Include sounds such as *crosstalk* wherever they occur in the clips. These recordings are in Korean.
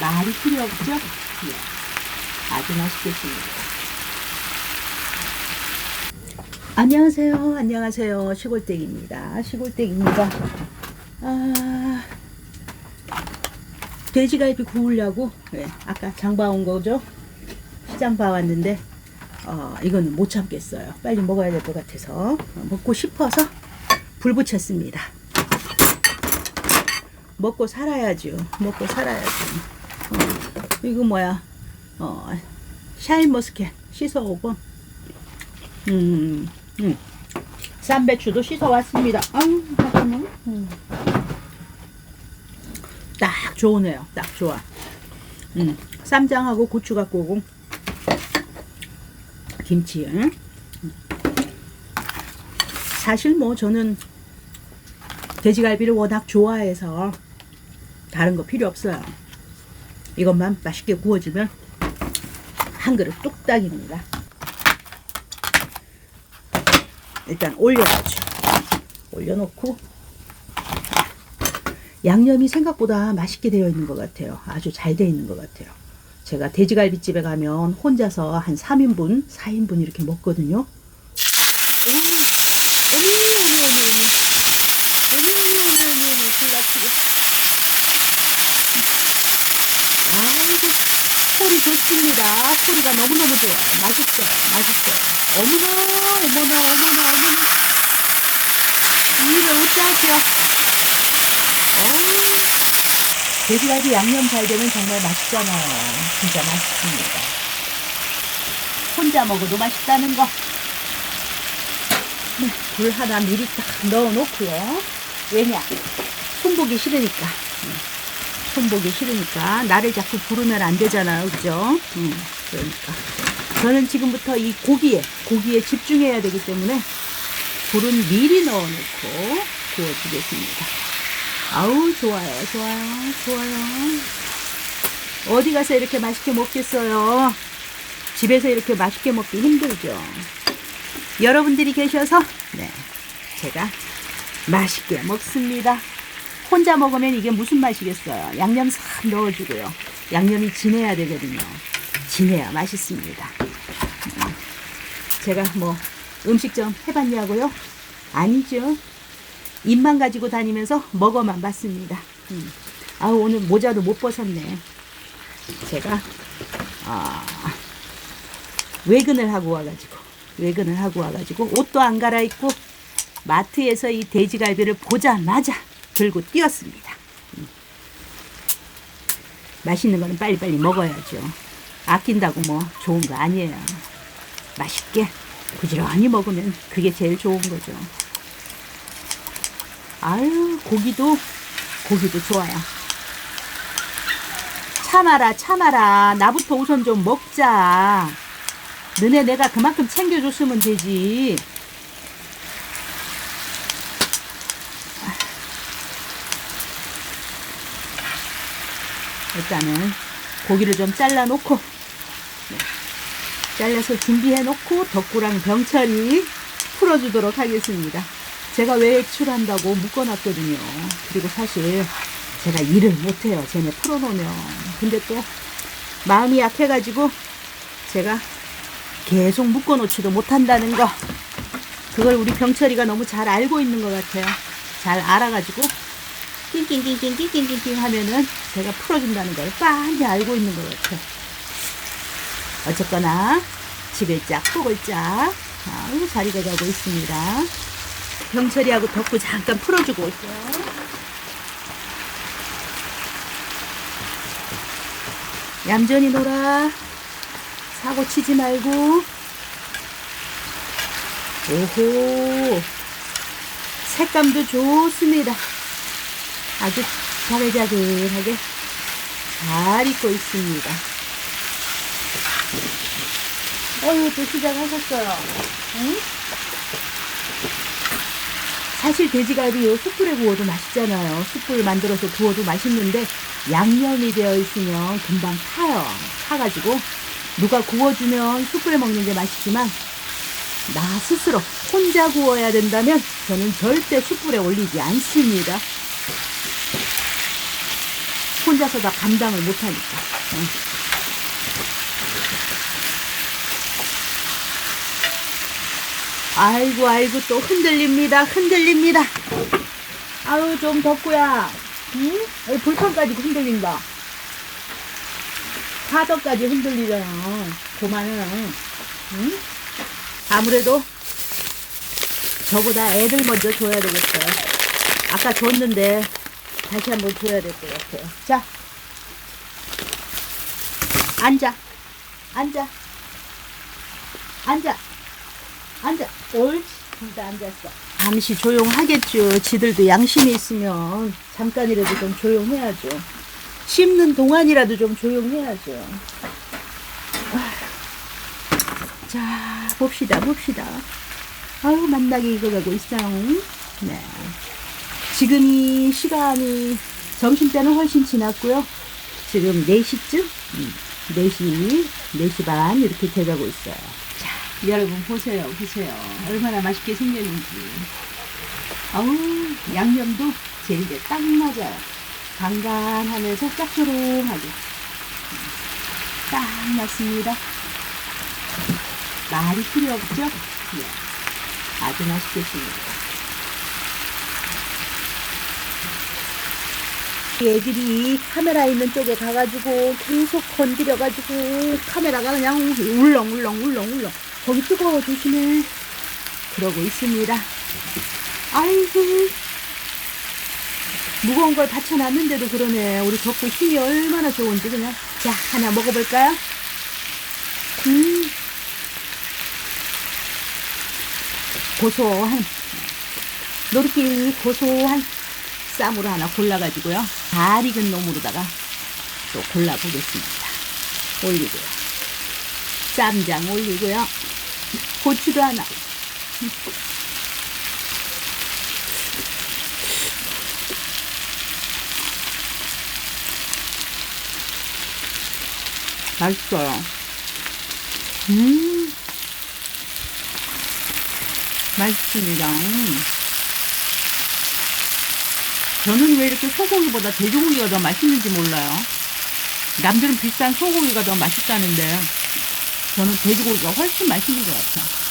말이 필요 없죠? 네. 아주 맛있겠습니다. 안녕하세요. 안녕하세요. 시골댁입니다. 시골댁입니다. 아, 돼지갈비 구우려고 네, 아까 장 봐온 거죠? 시장 봐왔는데 어, 이거는 못 참겠어요. 빨리 먹어야 될 것 같아서 어, 먹고 싶어서 불 붙였습니다. 먹고 살아야죠. 먹고 살아야죠. 어, 이거 뭐야? 어, 샤인머스켓 씻어오고, 음, 음, 쌈배추도 씻어왔습니다. 아, 잠깐만. 음. 딱 좋으네요. 딱 좋아. 음, 쌈장하고 고추 갖고 오고, 김치. 응? 사실 뭐 저는 돼지갈비를 워낙 좋아해서 다른 거 필요 없어요. 이것만 맛있게 구워주면 한 그릇 뚝딱입니다. 일단 올려야죠. 올려놓고 양념이 생각보다 맛있게 되어 있는 것 같아요. 아주 잘 되어 있는 것 같아요. 제가 돼지갈비집에 가면 혼자서 한 3인분, 4인분 이렇게 먹거든요. 오, 어머, 어머, 어머, 어머, 어머. 어머, 어머, 어머, 어머, 어머, 불났지고. 아이고, 소리 좋습니다. 소리가 너무너무 좋아요. 맛있어요. 맛있어요. 어머나, 어머나, 어머나, 어머나. 이를 어쩌죠? 어우, 돼지갈비 양념 잘 되면 정말 맛있잖아요. 진짜 맛있습니다. 혼자 먹어도 맛있다는 거. 네, 불 하나 미리 딱 넣어놓고요. 왜냐? 손보기 싫으니까. 네, 손보기 싫으니까. 나를 자꾸 부르면 안 되잖아요. 그죠? 음, 그러니까. 저는 지금부터 이 고기에, 고기에 집중해야 되기 때문에 불은 미리 넣어놓고 구워주겠습니다. 아우, 좋아요, 좋아요, 좋아요. 어디 가서 이렇게 맛있게 먹겠어요? 집에서 이렇게 맛있게 먹기 힘들죠. 여러분들이 계셔서, 네, 제가 맛있게 먹습니다. 혼자 먹으면 이게 무슨 맛이겠어요? 양념 싹 넣어주고요. 양념이 진해야 되거든요. 진해야 맛있습니다. 음, 제가 뭐 음식점 해봤냐고요? 아니죠. 입만 가지고 다니면서 먹어만 봤습니다. 음. 아 오늘 모자도 못 벗었네. 제가 아, 외근을 하고 와가지고 외근을 하고 와가지고 옷도 안 갈아입고 마트에서 이 돼지갈비를 보자마자 들고 뛰었습니다. 음. 맛있는 거는 빨리빨리 먹어야죠. 아낀다고 뭐 좋은 거 아니에요. 맛있게 부지런히 먹으면 그게 제일 좋은 거죠. 아유, 고기도, 고기도 좋아요. 참아라, 참아라. 나부터 우선 좀 먹자. 너네 내가 그만큼 챙겨줬으면 되지. 일단은 고기를 좀 잘라놓고, 네. 잘라서 준비해놓고 덕구랑 병철이 풀어주도록 하겠습니다. 제가 외출한다고 묶어놨거든요. 그리고 사실 제가 일을 못해요. 쟤네 풀어놓으면. 근데 또 마음이 약해가지고 제가 계속 묶어놓지도 못한다는 거. 그걸 우리 병철이가 너무 잘 알고 있는 것 같아요. 잘 알아가지고 낑낑낑낑낑낑낑 하면은 제가 풀어준다는 걸 빤히 알고 있는 것 같아요. 어쨌거나 지글짝 포글짝 아우 잘 익어가고 있습니다. 병철이하고 덕구 잠깐 풀어주고 올게요. 얌전히 놀아. 사고 치지 말고. 오호. 색감도 좋습니다. 아주 자글자글하게 잘 익고 있습니다. 어휴, 또 시작하셨어요. 응? 사실 돼지갈비 요 숯불에 구워도 맛있잖아요. 숯불 만들어서 구워도 맛있는데 양념이 되어 있으면 금방 타요. 타가지고 누가 구워주면 숯불에 먹는 게 맛있지만 나 스스로 혼자 구워야 된다면 저는 절대 숯불에 올리지 않습니다. 혼자서 다 감당을 못하니까. 응. 아이고 아이고 또 흔들립니다 흔들립니다 아유 좀 덥고야 응? 불판까지 흔들린다 파도까지 흔들리잖아 그만은 응? 아무래도 저보다 애들 먼저 줘야 되겠어요 아까 줬는데 다시 한번 줘야 될 것 같아요 자 앉아 앉아 앉아 앉아. 옳지. 진짜 앉았어. 잠시 조용하겠죠. 지들도 양심이 있으면 잠깐이라도 좀 조용해야죠. 씹는 동안이라도 좀 조용해야죠. 자, 봅시다, 봅시다. 아유, 만나게 익어가고 있어요. 네. 지금이 시간이 점심때는 훨씬 지났고요. 지금 4시쯤? 음, 4시, 4시 반 이렇게 돼가고 있어요. 자, 여러분 보세요, 보세요. 얼마나 맛있게 생겼는지. 아우, 양념도 제 입에 딱 맞아요. 간간하면서 짭조름하게. 딱 맞습니다. 말이 필요 없죠? 예. 아주 맛있겠습니다. 애들이 카메라 있는 쪽에 가가지고 계속 건드려가지고 카메라가 그냥 울렁울렁 울렁울렁. 거기 뜨거워 조심해. 그러고 있습니다. 아이고. 무거운 걸 받쳐놨는데도 그러네. 우리 덕구 힘이 얼마나 좋은지 그냥. 자 하나 먹어볼까요? 음. 고소한 노릇끼리 고소한 쌈으로 하나 골라가지고요. 잘 익은 놈으로다가 또 골라보겠습니다. 올리고요. 쌈장 올리고요. 고추도 하나. *laughs* 맛있어요. 음. 맛있습니다. 음. 저는 왜 이렇게 소고기보다 돼지고기가 더 맛있는지 몰라요. 남들은 비싼 소고기가 더 맛있다는데 저는 돼지고기가 훨씬 맛있는 것 같아요.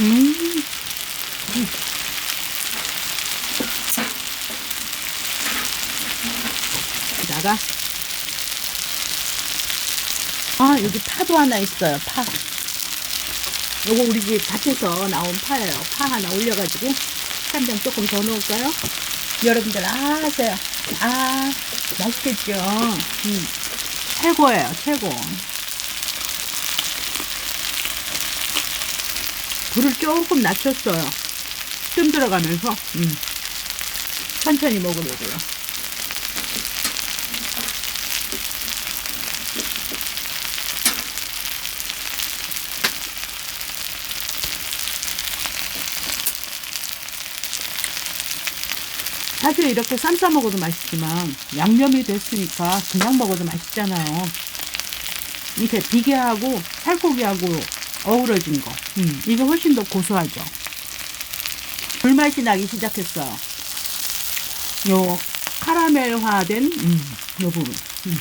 음. 여기다가 아 하나 있어요 파. 요거 우리 집 밭에서 나온 파예요. 파 하나 올려가지고 쌈장 조금 더 넣을까요? 여러분들 아세요? 아 맛있겠죠? 음, 최고예요 최고. 불을 조금 낮췄어요. 뜸 들어가면서 음, 천천히 먹으려고요 사실 이렇게 쌈 싸 먹어도 맛있지만 양념이 됐으니까 그냥 먹어도 맛있잖아요. 이렇게 비계하고 살코기하고 어우러진 거. 음, 이게 훨씬 더 고소하죠. 불맛이 나기 시작했어요. 요 카라멜화된 음, 요 부분. 음.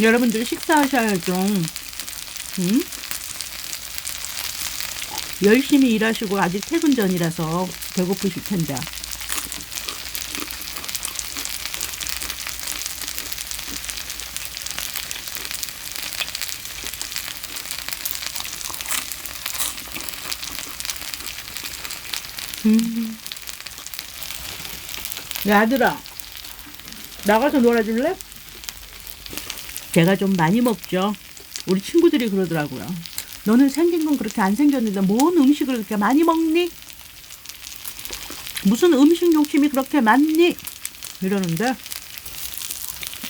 여러분들 식사하셔야죠. 음? 열심히 일하시고 아직 퇴근 전이라서 배고프실 텐데. 음. 야, 아들아. 나가서 놀아줄래? 제가 좀 많이 먹죠. 우리 친구들이 그러더라고요. 너는 생긴 건 그렇게 안 생겼는데 뭔 음식을 그렇게 많이 먹니? 무슨 음식 욕심이 그렇게 많니? 이러는데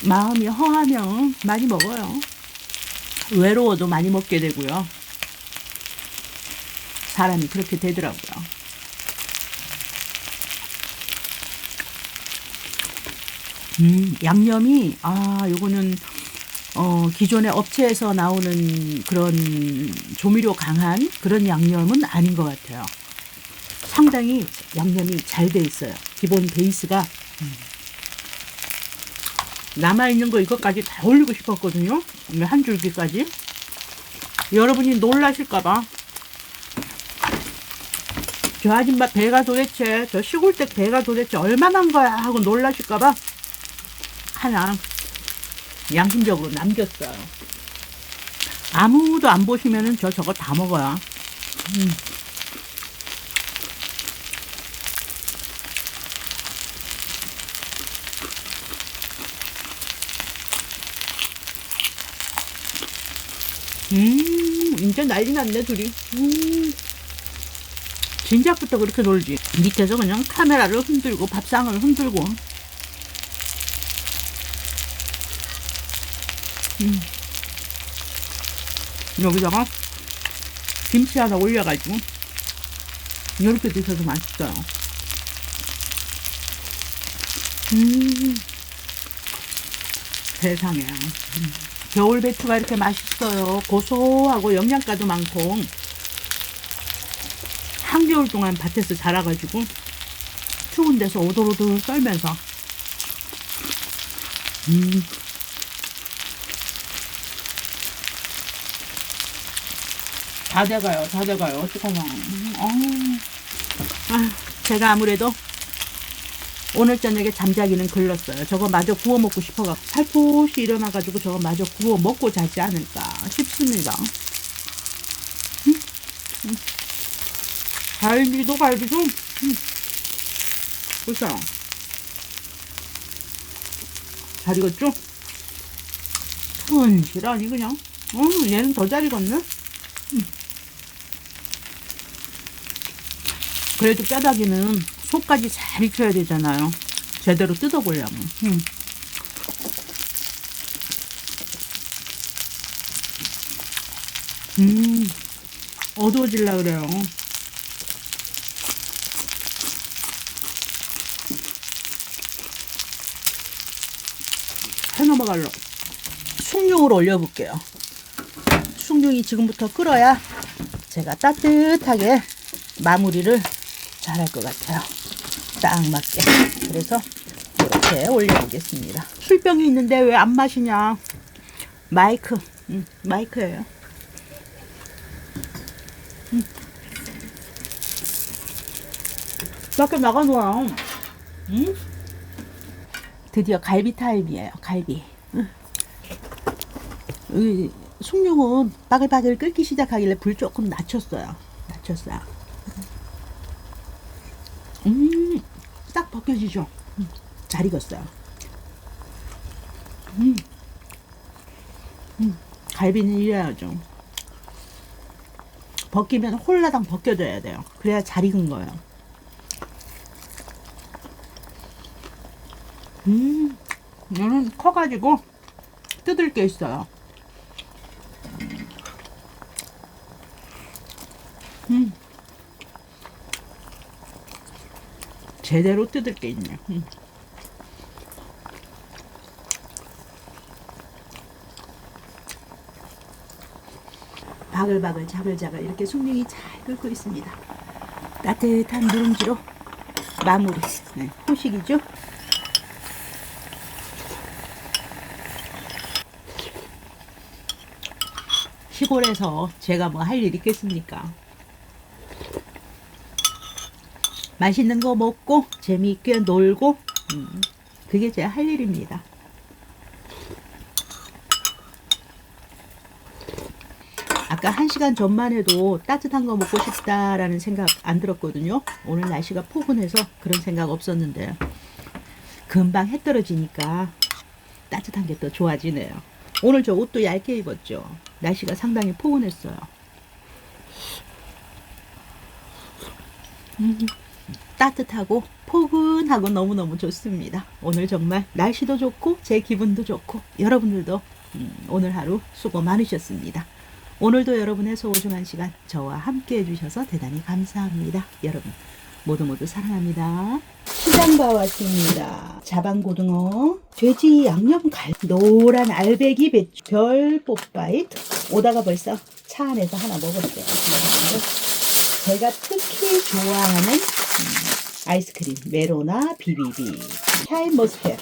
마음이 허하면 많이 먹어요. 외로워도 많이 먹게 되고요. 사람이 그렇게 되더라고요. 음, 양념이, 아, 요거는, 어, 기존의 업체에서 나오는 그런 조미료 강한 그런 양념은 아닌 것 같아요. 상당히 양념이 잘 돼 있어요. 기본 베이스가. 음. 남아있는 거 이것까지 다 올리고 싶었거든요. 이한 줄기까지. 여러분이 놀라실까봐. 저 아줌마 배가 도대체, 저 시골댁 배가 도대체 얼마나 한 거야 하고 놀라실까봐 하나 양심적으로 남겼어요. 아무도 안 보시면은 저 저거 다 먹어요. 음. 음, 이제 난리 났네, 둘이. 음. 진작부터 그렇게 놀지. 밑에서 그냥 카메라를 흔들고 밥상을 흔들고. 음. 여기다가 김치 하나 올려가지고 이렇게 드셔도 맛있어요. 음. 세상에. 음. 겨울 배추가 이렇게 맛있어요. 고소하고 영양가도 많고 한겨울 동안 밭에서 자라가지고 추운 데서 오돌오돌 썰면서 음. 다 돼가요, 다 돼가요. 어떡하나. 음, 어우. 아, 제가 아무래도 오늘 저녁에 잠자기는 글렀어요. 저거 마저 구워 먹고 싶어가 살포시 일어나가지고 저거 마저 구워 먹고 자지 않을까 싶습니다. 음? 음. 갈비도 갈비도 음. 보세요. 잘 익었죠? 튼실하니 그냥. 어, 얘는 더 잘 익었네. 음. 그래도 뼈다귀는 속까지 잘 익혀야 되잖아요. 제대로 뜯어보려면. 음. 음, 어두워질라 그래요. 해 넘어갈로. 숭늉을 올려볼게요. 숭늉이 지금부터 끓어야 제가 따뜻하게 마무리를 잘할 것 같아요. 딱 맞게. 그래서 이렇게 올려보겠습니다. 술병이 있는데 왜 안 마시냐? 마이크, 음, 마이크예요. 음. 밖에 나가놓아요. 음? 드디어 갈비 타임이에요. 갈비. 음. 이 숭늉은 바글바글 끓기 시작하길래 불 조금 낮췄어요. 낮췄어요. 음, 딱 벗겨지죠. 음, 잘 익었어요. 음, 음, 갈비는 이래야죠. 벗기면 홀라당 벗겨져야 돼요. 그래야 잘 익은 거예요. 음, 얘는 커가지고 뜯을 게 있어요. 음. 제대로 뜯을 게 있네. 음. 바글바글 자글자글 이렇게 숭늉이 잘 끓고 있습니다. 따뜻한 누룽지로 마무리. 네, 후식이죠. 시골에서 제가 뭐 할 일 있겠습니까? 맛있는 거 먹고 재미있게 놀고 음, 그게 제 할 일입니다. 아까 한 시간 전만 해도 따뜻한 거 먹고 싶다라는 생각 안 들었거든요. 오늘 날씨가 포근해서 그런 생각 없었는데 금방 해 떨어지니까 따뜻한 게 더 좋아지네요. 오늘 저 옷도 얇게 입었죠. 날씨가 상당히 포근했어요. 음. 따뜻하고 포근하고 너무너무 좋습니다. 오늘 정말 날씨도 좋고 제 기분도 좋고 여러분들도 음, 오늘 하루 수고 많으셨습니다. 오늘도 여러분의 소중한 시간 저와 함께 해주셔서 대단히 감사합니다. 여러분 모두 모두 사랑합니다. 시장 가왔습니다. 자반고등어, 돼지 양념 갈, 노란 알배기 배추, 별 뽀빠이 오다가 벌써 차 안에서 하나 먹었어요. 제가 특히 좋아하는 음, 아이스크림 메로나 비비비. 샤인 머스켓